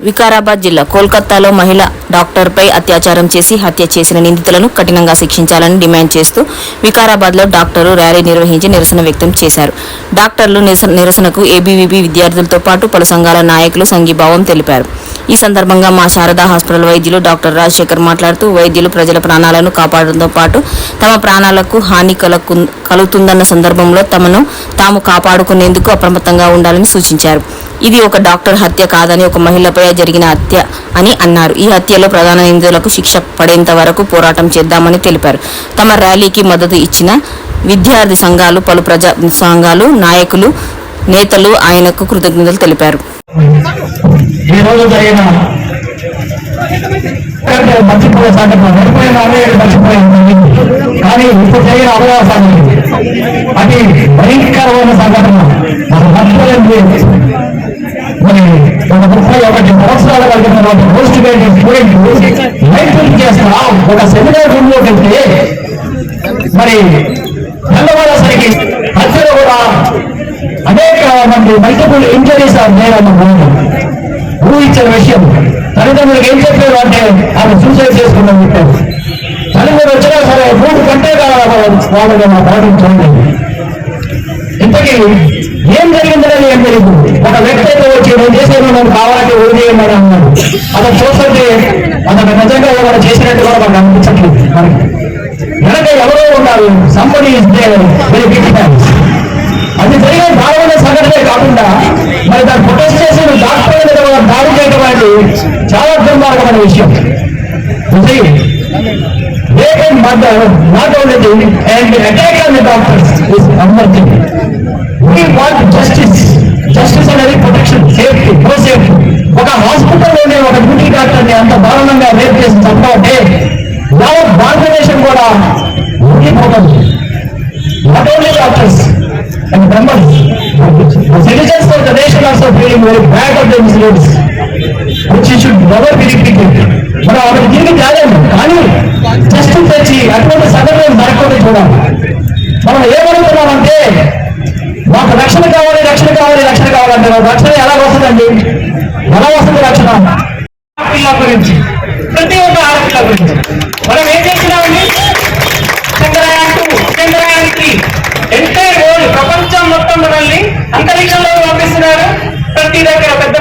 వికారాబాద్ జిల్లా కోల్కతాలో మహిళ డాక్టర్పై అత్యాచారం చేసి హత్య చేసిన నిందితులను కఠినంగా శిక్షించాలని డిమాండ్ చేస్తూ వికారాబాద్లో డాక్టర్లు ర్యాలీ నిర్వహించి నిరసన వ్యక్తం చేశారు. డాక్టర్లు నిరసనకు ఏబీవీపీ విద్యార్థులతో పాటు పలు సంఘాల నాయకులు సంఘీభావం తెలిపారు. ఈ సందర్భంగా మా శారదా హాస్పిటల్ వైద్యులు డాక్టర్ రాజశేఖర్ మాట్లాడుతూ వైద్యులు ప్రజల ప్రాణాలను కాపాడడంతో పాటు తమ ప్రాణాలకు హాని కలుగుతుందన్న సందర్భంలో తమను తాము కాపాడుకునేందుకు అప్రమత్తంగా ఉండాలని సూచించారు. ఇది ఒక డాక్టర్ హత్య కాదని ఒక మహిళపై జరిగిన హత్య అని అన్నారు. ఈ హత్యలో ప్రధాన నిందితులకు శిక్ష పడేంత వరకు పోరాటం చేద్దామని తెలిపారు. తమ ర్యాలీకి మద్దతు ఇచ్చిన విద్యార్థి సంఘాలు పలు ప్రజా సంఘాలు నాయకులు నేతలు ఆయనకు కృతజ్ఞతలు తెలిపారు. కానీ ఇప్పుడు జరిగిన అవకాశాలు అది భయంకరమైన సంఘటన. ఒక ఒకటి సంవత్సరాల కలిగినటువంటి పోస్ట్ గ్రాడ్యుయేట్ స్టూడెంట్ లైఫ్ చేస్తా ఒక సెమినార్ రూమ్లో వెళ్తే మరి తెల్లవారేసరికి హత్యలో కూడా అనేక మంది మల్టిపుల్ ఇంజరీస్ ఆర్ నేరన్న ఊహించిన విషయం. తల్లిదండ్రులకు ఏం చెప్పారు అంటే ఆమె సూసైడ్ చేసుకుందని చెప్పారు. తల్లిదండ్రులు వచ్చినా సరే మూడు కంటే వాళ్ళని మా పాటించండి వ్యక్తికి ఏం జరిగిందని ఏం తెలియదు. ఒక వ్యక్తి అయితే వచ్చి నేను చేసేది నాకు కావాలంటే వదిలేయమని అన్నాడు. అతను చూస్తుంటే అతను నిజంగా ఏమైనా చేసినట్టు కూడా మనకు అనిపించట్లేదు మనకి. వెనక ఎవరో ఉన్నారు. సంబడి వెరీ బిగ్ ఫ్యాన్స్ అది జరిగే భావన సంఘటనే కాకుండా మరి దాన్ని ప్రొటెస్ట్ చేసి డాక్టర్ మీద కూడా దాడి చేయడం అనేది చాలా దుర్మార్గమైన విషయం. A murder not only thing and attack on the doctors is another thing want justice justice అనేది ప్రొటెక్షన్ సేఫ్టీ నో సేఫ్టీ ఒక హాస్పిటల్లోనే ఒక డ్యూటీ డాక్టర్ని అంత దారుణంగా రేప్ చేసి చంపాలంటే యావత్ భారతదేశం కూడా ఉండిపోతుంది not only doctors and members citizens of the nation also feeling very very of of the incidents, which should never be repeated. మనం ఆమె తిరిగి కాలేము కానీ జస్ట్ తెచ్చి అటువంటి సందర్భం జరగకుండా చూడాలి. మనం ఏమనుకున్నామంటే మాకు రక్షణ కావాలి రక్షణ కావాలి రక్షణ కావాలంటే మాకు రక్షణ ఎలా వస్తుందండి? ఎలా వస్తుంది రక్షణ? ఆడపిల్ల గురించి ప్రతి ఒక్క ఆడపిల్ల గురించి. మనం ఏం చేస్తున్నామండి? Chandrayaan two Chandrayaan three entire ప్రపంచం మొత్తం మనల్ని అంతరిక్షంలో పంపిస్తున్నారు. ప్రతి దగ్గర పెద్ద